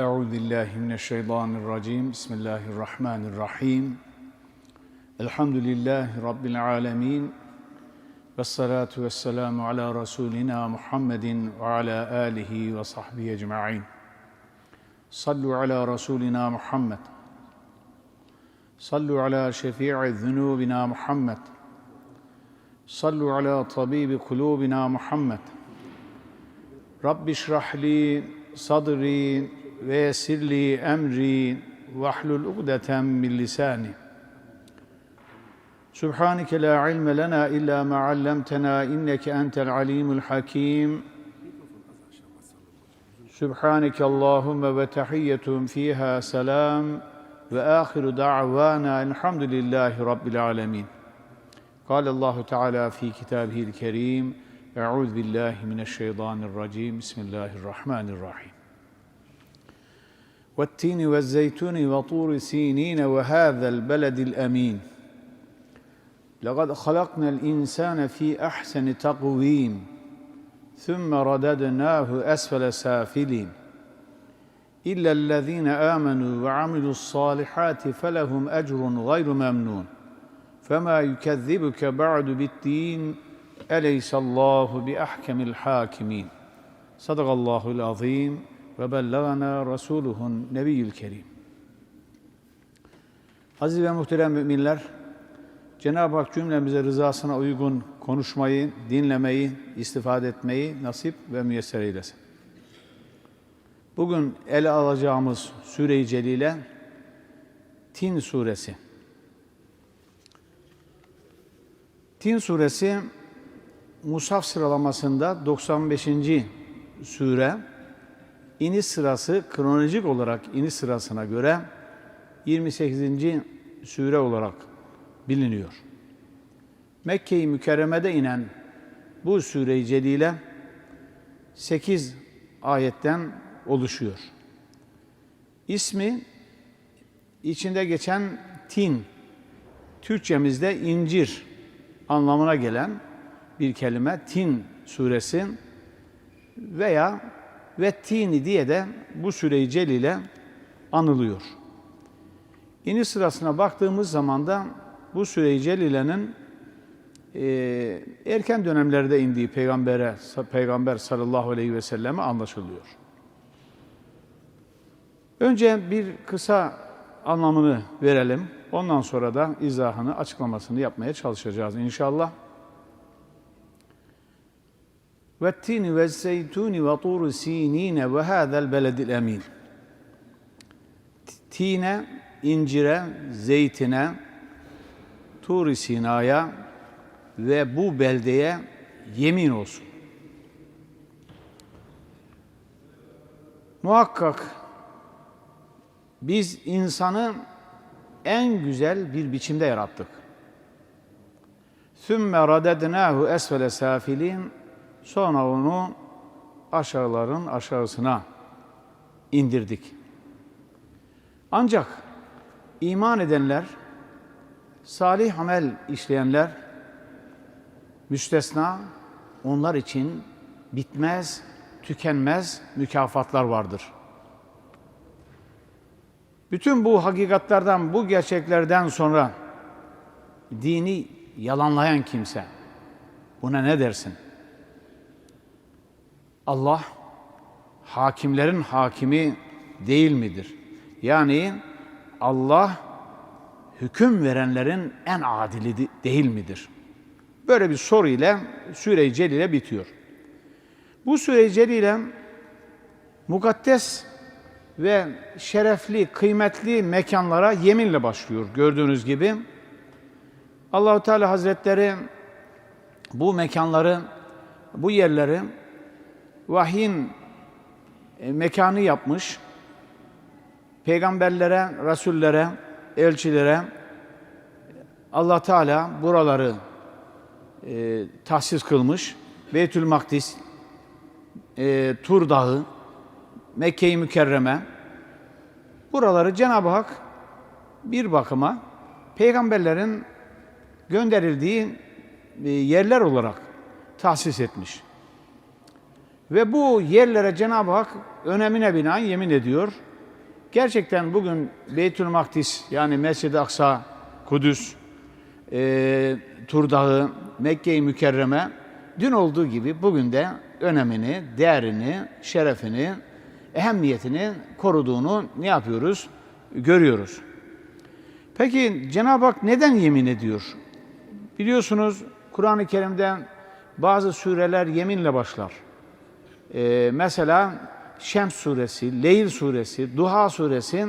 Euzu billahi mineşşeytanirracim. Bismillahirrahmanirrahim. Elhamdülillahi rabbil alamin. Ves salatu vesselamu ala rasulina Muhammedin ve ala alihi ve sahbihi ecmaîn. Sallu ala rasulina Muhammed. Sallu ala şefii zunubina Muhammed. Sallu ala tabibi kulubina Muhammed. Rabbi şrah sadri ويسر لي أمري واحلل عقدة من لساني. سبحانك لا علم لنا إلا ما علمتنا إنك أنت العليم الحكيم. سبحانك اللهم وتحية فيها سلام. وآخر دعوانا الحمد لله رب العالمين. قال الله تعالى في كتابه الكريم أعوذ بالله من الشيطان الرجيم. بسم الله الرحمن الرحيم. والتين والزيتون وطور سينين وهذا البلد الأمين. لقد خلقنا الإنسان في أحسن تقويم ثم رددناه أسفل سافلين. إلا الذين آمنوا وعملوا الصالحات فلهم أجر غير ممنون. فما يكذبك بعد بالدين أليس الله بأحكم الحاكمين؟ صدق الله العظيم. ve bellagana rasuluhun nebiyyül kerim. Aziz ve muhterem müminler, Cenab-ı Hak cümlemize rızasına uygun konuşmayı, dinlemeyi, istifade etmeyi nasip ve müyesser eylesin. Bugün ele alacağımız Sure-i Celile Tin Suresi. Tin Suresi Musaf sıralamasında 95. sure iniş sırası kronolojik olarak iniş sırasına göre 28. sure olarak biliniyor. Mekke-i Mükerreme'de inen bu sure-i celile 8 ayetten oluşuyor. İsmi içinde geçen tin, Türkçemizde incir anlamına gelen bir kelime Tin suresi veya Vettini diye de bu süreyi celile anılıyor. İniş sırasına baktığımız zaman da bu süreyi celilenin e, erken dönemlerde indiği peygambere, peygamber sallallahu aleyhi ve selleme anlaşılıyor. Önce bir kısa anlamını verelim. Ondan sonra da izahını, açıklamasını yapmaya çalışacağız inşallah. والتين والزيتون وطور سينين وهذا البلد الأمين Tine, incire, zeytine, Tur-i Sina'ya ve bu beldeye yemin olsun. Muhakkak biz insanı en güzel bir biçimde yarattık. ثُمَّ رَدَدْنَاهُ أَسْفَلَ سَافِلِينَ Sonra onu aşağıların aşağısına indirdik. Ancak iman edenler, salih amel işleyenler müstesna onlar için bitmez, tükenmez mükafatlar vardır. Bütün bu hakikatlerden, bu gerçeklerden sonra dini yalanlayan kimse buna ne dersin? Allah hakimlerin hakimi değil midir? Yani Allah hüküm verenlerin en adili değil midir? Böyle bir soru ile Süre-i Celile bitiyor. Bu Süre-i Celile mukaddes ve şerefli, kıymetli mekanlara yeminle başlıyor gördüğünüz gibi. Allahu Teala Hazretleri bu mekanları, bu yerleri vahyin e, mekanı yapmış. Peygamberlere, rasullere, elçilere Allah Teala buraları e, tahsis kılmış. Beytül Makdis, e, Tur Dağı, Mekke-i Mükerreme buraları Cenab-ı Hak bir bakıma peygamberlerin gönderildiği e, yerler olarak tahsis etmiş. Ve bu yerlere Cenab-ı Hak önemine binaen yemin ediyor. Gerçekten bugün Beytül Makdis yani Mescid-i Aksa, Kudüs, e, Tur Dağı, Mekke-i Mükerreme dün olduğu gibi bugün de önemini, değerini, şerefini, ehemmiyetini koruduğunu ne yapıyoruz? Görüyoruz. Peki Cenab-ı Hak neden yemin ediyor? Biliyorsunuz Kur'an-ı Kerim'de bazı sureler yeminle başlar. Ee, mesela Şems suresi, Leyl suresi, Duha suresi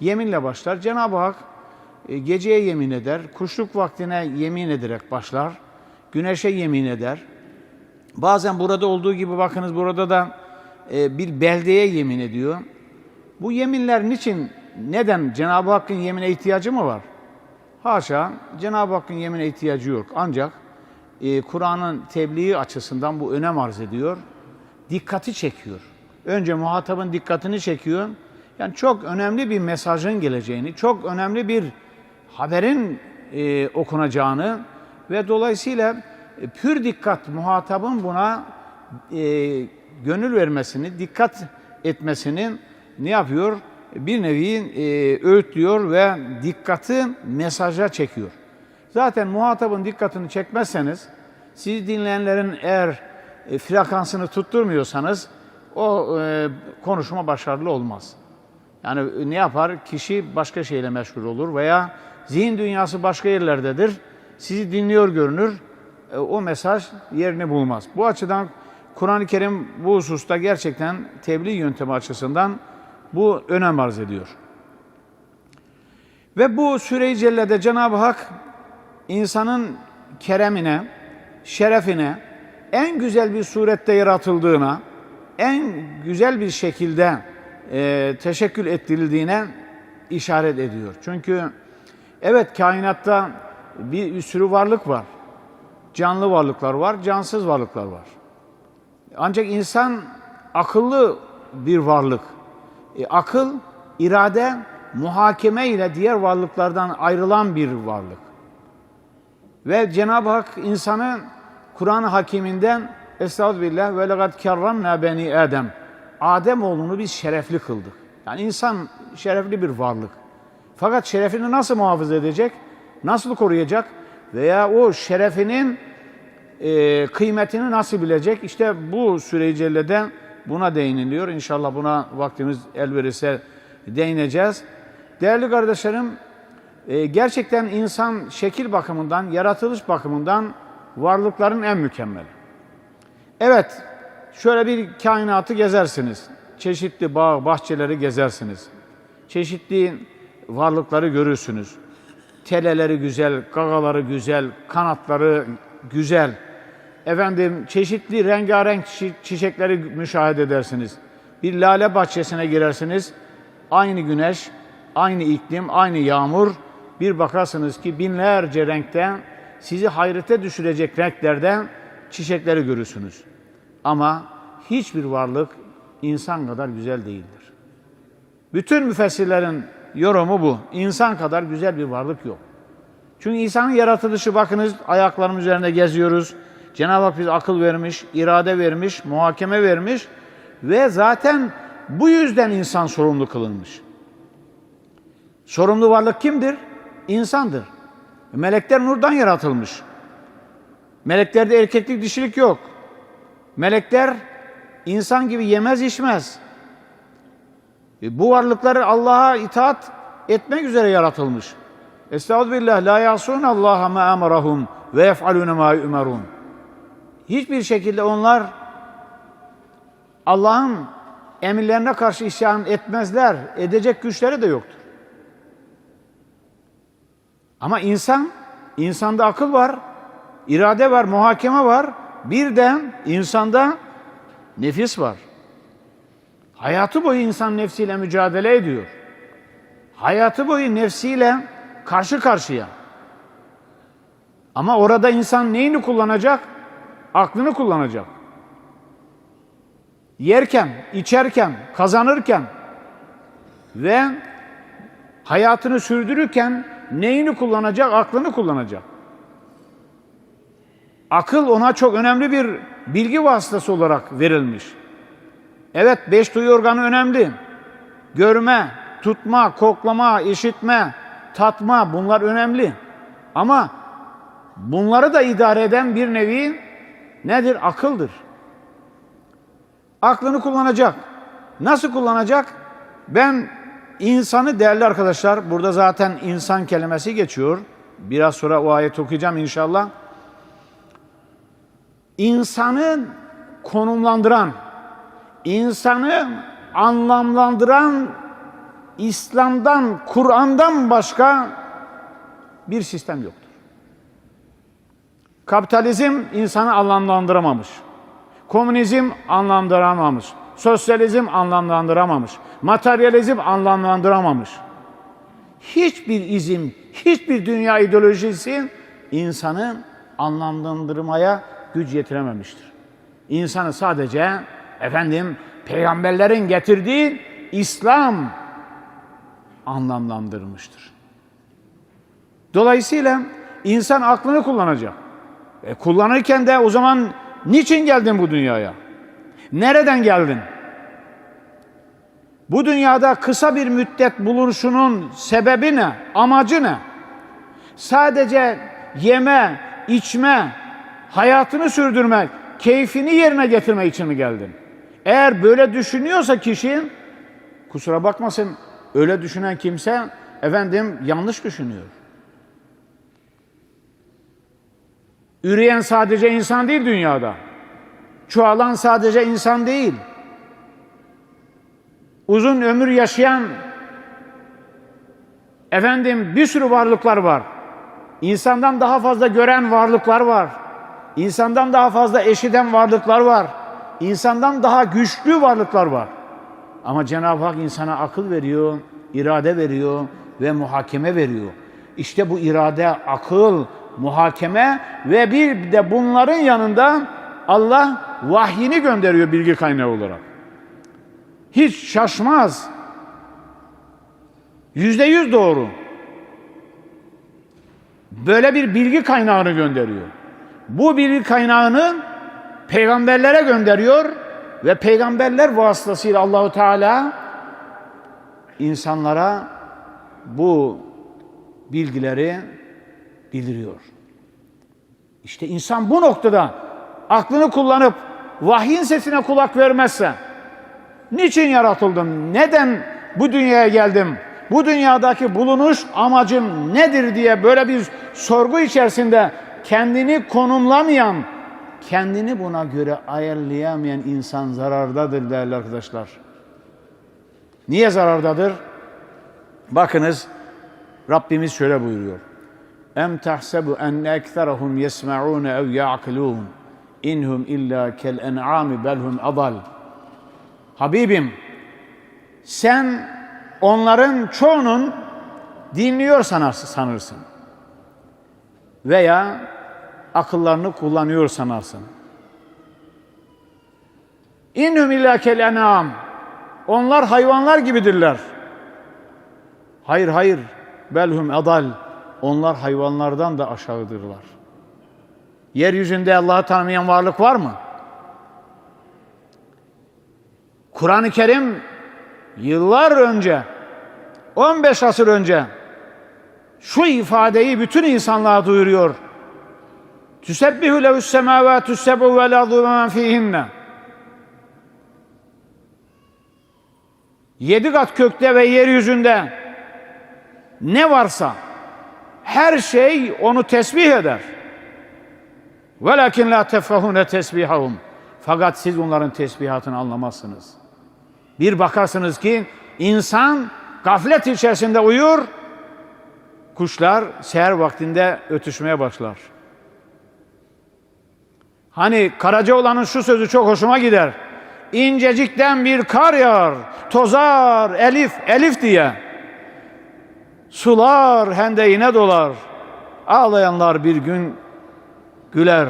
yeminle başlar. Cenab-ı Hak e, geceye yemin eder, kuşluk vaktine yemin ederek başlar, güneşe yemin eder. Bazen burada olduğu gibi bakınız burada da e, bir beldeye yemin ediyor. Bu yeminler niçin, neden? Cenab-ı Hakk'ın yemine ihtiyacı mı var? Haşa, Cenab-ı Hakk'ın yemine ihtiyacı yok. Ancak e, Kur'an'ın tebliği açısından bu önem arz ediyor. Dikkati çekiyor. Önce muhatabın dikkatini çekiyor. Yani çok önemli bir mesajın geleceğini, çok önemli bir haberin e, okunacağını ve dolayısıyla e, pür dikkat muhatabın buna e, gönül vermesini, dikkat etmesini ne yapıyor? Bir nevi e, öğütlüyor ve dikkati mesaja çekiyor. Zaten muhatabın dikkatini çekmezseniz, sizi dinleyenlerin eğer e, frekansını tutturmuyorsanız o e, konuşma başarılı olmaz. Yani ne yapar? Kişi başka şeyle meşgul olur veya zihin dünyası başka yerlerdedir. Sizi dinliyor görünür. E, o mesaj yerini bulmaz. Bu açıdan Kur'an-ı Kerim bu hususta gerçekten tebliğ yöntemi açısından bu önem arz ediyor. Ve bu Süre-i Celle'de Cenab-ı Hak insanın keremine, şerefine en güzel bir surette yaratıldığına, en güzel bir şekilde e, teşekkül ettirildiğine işaret ediyor. Çünkü evet kainatta bir sürü varlık var. Canlı varlıklar var, cansız varlıklar var. Ancak insan akıllı bir varlık. E, akıl, irade, muhakeme ile diğer varlıklardan ayrılan bir varlık. Ve Cenab-ı Hak insanı Kur'an-ı Hakiminden Estağfirullah ve lekad kerramna beni Adem. Adem oğlunu biz şerefli kıldık. Yani insan şerefli bir varlık. Fakat şerefini nasıl muhafaza edecek? Nasıl koruyacak? Veya o şerefinin e, kıymetini nasıl bilecek? İşte bu süre-i cellede buna değiniliyor. İnşallah buna vaktimiz el verirse değineceğiz. Değerli kardeşlerim, e, gerçekten insan şekil bakımından, yaratılış bakımından varlıkların en mükemmeli. Evet, şöyle bir kainatı gezersiniz. Çeşitli bağ, bahçeleri gezersiniz. Çeşitli varlıkları görürsünüz. Teleleri güzel, gagaları güzel, kanatları güzel. Efendim çeşitli rengarenk çiçekleri müşahede edersiniz. Bir lale bahçesine girersiniz. Aynı güneş, aynı iklim, aynı yağmur. Bir bakarsınız ki binlerce renkte sizi hayrete düşürecek renklerden çiçekleri görürsünüz. Ama hiçbir varlık insan kadar güzel değildir. Bütün müfessirlerin yorumu bu. İnsan kadar güzel bir varlık yok. Çünkü insanın yaratılışı bakınız ayaklarımız üzerinde geziyoruz. Cenab-ı Hak bize akıl vermiş, irade vermiş, muhakeme vermiş ve zaten bu yüzden insan sorumlu kılınmış. Sorumlu varlık kimdir? İnsandır. Melekler nurdan yaratılmış. Meleklerde erkeklik dişilik yok. Melekler insan gibi yemez içmez. E, bu varlıkları Allah'a itaat etmek üzere yaratılmış. Estağfirullah la yasun Allah'a ma emarahum ve yef'alun ma yu'marun. Hiçbir şekilde onlar Allah'ın emirlerine karşı isyan etmezler. Edecek güçleri de yoktur. Ama insan, insanda akıl var, irade var, muhakeme var. Bir de insanda nefis var. Hayatı boyu insan nefsiyle mücadele ediyor. Hayatı boyu nefsiyle karşı karşıya. Ama orada insan neyini kullanacak? Aklını kullanacak. Yerken, içerken, kazanırken ve hayatını sürdürürken neyini kullanacak? Aklını kullanacak. Akıl ona çok önemli bir bilgi vasıtası olarak verilmiş. Evet beş duyu organı önemli. Görme, tutma, koklama, işitme, tatma bunlar önemli. Ama bunları da idare eden bir nevi nedir? Akıldır. Aklını kullanacak. Nasıl kullanacak? Ben insanı değerli arkadaşlar, burada zaten insan kelimesi geçiyor. Biraz sonra o ayet okuyacağım inşallah. İnsanı konumlandıran, insanı anlamlandıran İslam'dan, Kur'an'dan başka bir sistem yoktur. Kapitalizm insanı anlamlandıramamış. Komünizm anlamlandıramamış. Sosyalizm anlamlandıramamış. Materyalizm anlamlandıramamış. Hiçbir izim, hiçbir dünya ideolojisi insanı anlamlandırmaya güç yetirememiştir. İnsanı sadece efendim peygamberlerin getirdiği İslam anlamlandırmıştır. Dolayısıyla insan aklını kullanacak. E, kullanırken de o zaman niçin geldin bu dünyaya? Nereden geldin? Bu dünyada kısa bir müddet bulunuşunun sebebi ne? Amacı ne? Sadece yeme, içme, hayatını sürdürmek, keyfini yerine getirmek için mi geldin? Eğer böyle düşünüyorsa kişi, kusura bakmasın, öyle düşünen kimse efendim yanlış düşünüyor. Üreyen sadece insan değil dünyada. Çoğalan sadece insan değil. Uzun ömür yaşayan efendim bir sürü varlıklar var. İnsandan daha fazla gören varlıklar var. İnsandan daha fazla eşiden varlıklar var. İnsandan daha güçlü varlıklar var. Ama Cenab-ı Hak insana akıl veriyor, irade veriyor ve muhakeme veriyor. İşte bu irade, akıl, muhakeme ve bir de bunların yanında Allah vahyini gönderiyor bilgi kaynağı olarak. Hiç şaşmaz. Yüzde yüz doğru. Böyle bir bilgi kaynağını gönderiyor. Bu bilgi kaynağını peygamberlere gönderiyor ve peygamberler vasıtasıyla Allahu Teala insanlara bu bilgileri bildiriyor. İşte insan bu noktada aklını kullanıp vahyin sesine kulak vermezse niçin yaratıldım? Neden bu dünyaya geldim? Bu dünyadaki bulunuş amacım nedir diye böyle bir sorgu içerisinde kendini konumlamayan, kendini buna göre ayarlayamayan insan zarardadır değerli arkadaşlar. Niye zarardadır? Bakınız Rabbimiz şöyle buyuruyor. Em tahsebu enne ekserahum yesma'un ev ya'kilun inhum illa kel en'ami belhum adal. Habibim sen onların çoğunun dinliyor sanarsın, sanırsın. Veya akıllarını kullanıyor sanarsın. İnhum illa kel en'am. Onlar hayvanlar gibidirler. Hayır hayır. Belhum adal. Onlar hayvanlardan da aşağıdırlar. Yeryüzünde Allah'ı tanımayan varlık var mı? Kur'an-ı Kerim yıllar önce 15 asır önce şu ifadeyi bütün insanlığa duyuruyor. Tüsebbihu lehus semavatu sebu ve men fihinne. Yedi kat kökte ve yeryüzünde ne varsa her şey onu tesbih eder. Velakin la tefkahune tesbihahum. Fakat siz onların tesbihatını anlamazsınız. Bir bakarsınız ki insan gaflet içerisinde uyur, kuşlar seher vaktinde ötüşmeye başlar. Hani Karacaoğlan'ın şu sözü çok hoşuma gider. İncecikten bir kar yağar, tozar elif, elif diye. Sular hendeğine dolar. Ağlayanlar bir gün güler.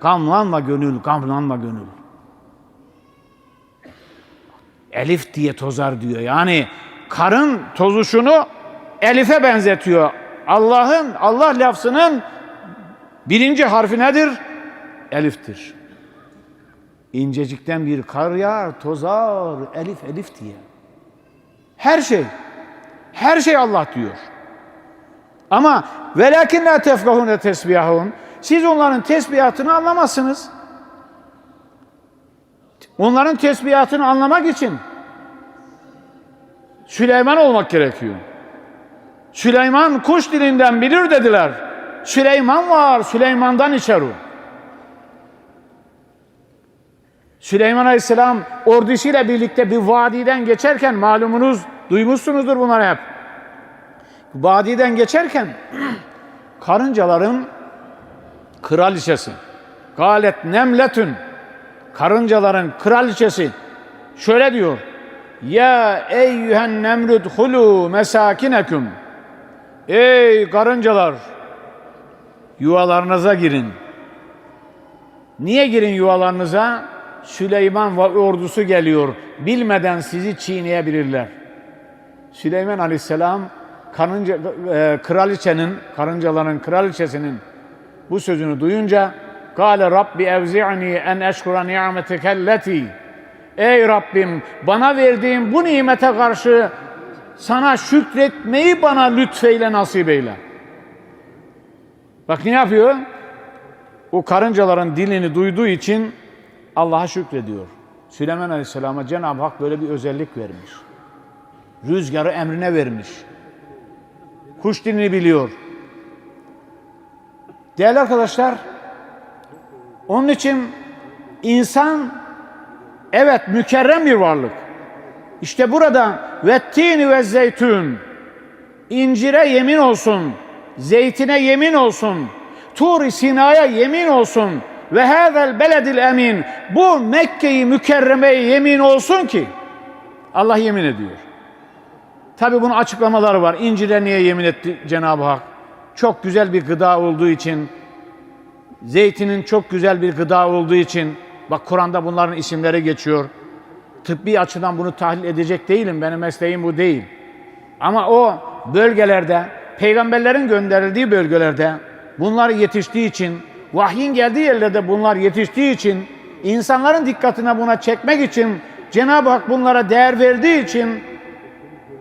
Gamlanma gönül, gamlanma gönül. Elif diye tozar diyor. Yani karın tozuşunu elife benzetiyor. Allah'ın, Allah lafzının birinci harfi nedir? Eliftir. İncecikten bir kar yağar, tozar, elif elif diye. Her şey. Her şey Allah diyor. Ama velakin la tefkahune tesbihahun. Siz onların tesbihatını anlamazsınız. Onların tesbihatını anlamak için Süleyman olmak gerekiyor. Süleyman kuş dilinden bilir dediler. Süleyman var, Süleyman'dan içer. Süleyman Aleyhisselam ordusuyla birlikte bir vadiden geçerken malumunuz duymuşsunuzdur bunları hep. Vadiden geçerken karıncaların kraliçesi. Galet nemletün. Karıncaların kraliçesi. Şöyle diyor. Ya eyyühen nemrud hulu mesakineküm. Ey karıncalar yuvalarınıza girin. Niye girin yuvalarınıza? Süleyman ve ordusu geliyor. Bilmeden sizi çiğneyebilirler. Süleyman Aleyhisselam karınca, e, kraliçenin, karıncaların kraliçesinin bu sözünü duyunca Kale Rabbi evzi'ni en eşkura ni'metekelleti Ey Rabbim bana verdiğin bu nimete karşı sana şükretmeyi bana lütfeyle nasip eyle. Bak ne yapıyor? O karıncaların dilini duyduğu için Allah'a şükrediyor. Süleyman Aleyhisselam'a Cenab-ı Hak böyle bir özellik vermiş. Rüzgarı emrine vermiş. Kuş dilini biliyor. Değerli arkadaşlar, onun için insan evet mükerrem bir varlık. İşte burada ve tini ve zeytun incire yemin olsun, zeytine yemin olsun, Tur Sina'ya yemin olsun ve hazel beledil emin bu Mekke'yi mükerremeye yemin olsun ki Allah yemin ediyor. Tabi bunun açıklamaları var. İncire niye yemin etti Cenab-ı Hak? Çok güzel bir gıda olduğu için, zeytinin çok güzel bir gıda olduğu için, bak Kur'an'da bunların isimleri geçiyor. Tıbbi açıdan bunu tahlil edecek değilim, benim mesleğim bu değil. Ama o bölgelerde, peygamberlerin gönderildiği bölgelerde bunlar yetiştiği için, vahyin geldiği yerlerde bunlar yetiştiği için, insanların dikkatine buna çekmek için, Cenab-ı Hak bunlara değer verdiği için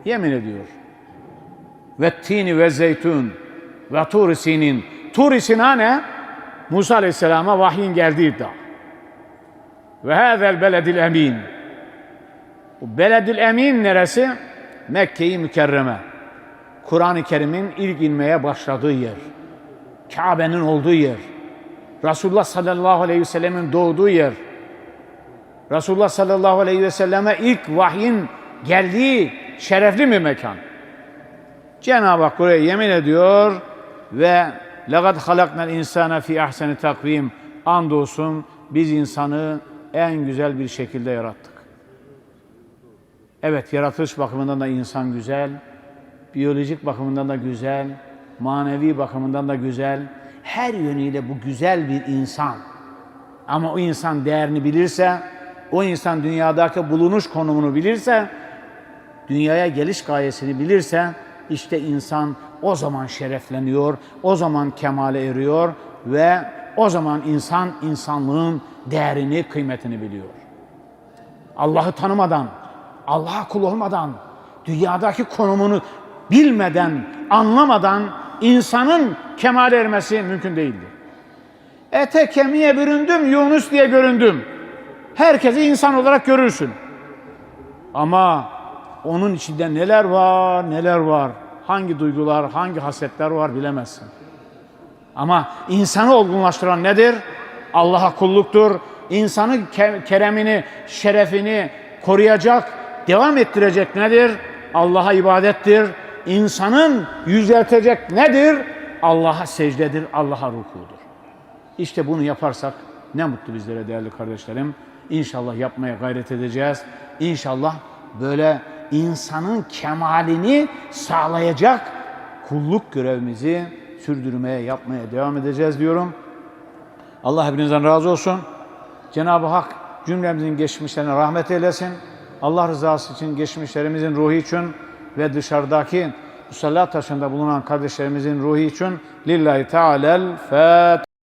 yemin ediyor. Ve tini ve zeytun ve tur sinin. Tur sina ne? Musa Aleyhisselam'a vahyin geldiği dağ. Ve hâzel beledil emin. Bu beledil emin neresi? Mekke-i Mükerreme. Kur'an-ı Kerim'in ilk inmeye başladığı yer. Kabe'nin olduğu yer. Resulullah sallallahu aleyhi ve sellemin doğduğu yer. Resulullah sallallahu aleyhi ve selleme ilk vahyin geldiği şerefli bir mekan. Cenab-ı Hak buraya yemin ediyor ve لَقَدْ خَلَقْنَا الْاِنْسَانَ فِي اَحْسَنِ takvim Andolsun biz insanı en güzel bir şekilde yarattık. Evet yaratılış bakımından da insan güzel, biyolojik bakımından da güzel, manevi bakımından da güzel. Her yönüyle bu güzel bir insan. Ama o insan değerini bilirse, o insan dünyadaki bulunuş konumunu bilirse, dünyaya geliş gayesini bilirse, işte insan o zaman şerefleniyor, o zaman kemale eriyor ve o zaman insan insanlığın değerini, kıymetini biliyor. Allah'ı tanımadan, Allah'a kul olmadan, dünyadaki konumunu bilmeden, anlamadan insanın kemale ermesi mümkün değildir. Ete kemiğe büründüm, Yunus diye göründüm. Herkesi insan olarak görürsün. Ama onun içinde neler var, neler var. Hangi duygular, hangi hasetler var bilemezsin. Ama insanı olgunlaştıran nedir? Allah'a kulluktur. İnsanın ke- keremini, şerefini koruyacak, devam ettirecek nedir? Allah'a ibadettir. İnsanın yüceltecek nedir? Allah'a secdedir, Allah'a rukudur. İşte bunu yaparsak ne mutlu bizlere değerli kardeşlerim. İnşallah yapmaya gayret edeceğiz. İnşallah böyle insanın kemalini sağlayacak kulluk görevimizi sürdürmeye, yapmaya devam edeceğiz diyorum. Allah hepinizden razı olsun. Cenab-ı Hak cümlemizin geçmişlerine rahmet eylesin. Allah rızası için geçmişlerimizin ruhu için ve dışarıdaki musalla taşında bulunan kardeşlerimizin ruhu için lillahi teala'l Fatiha.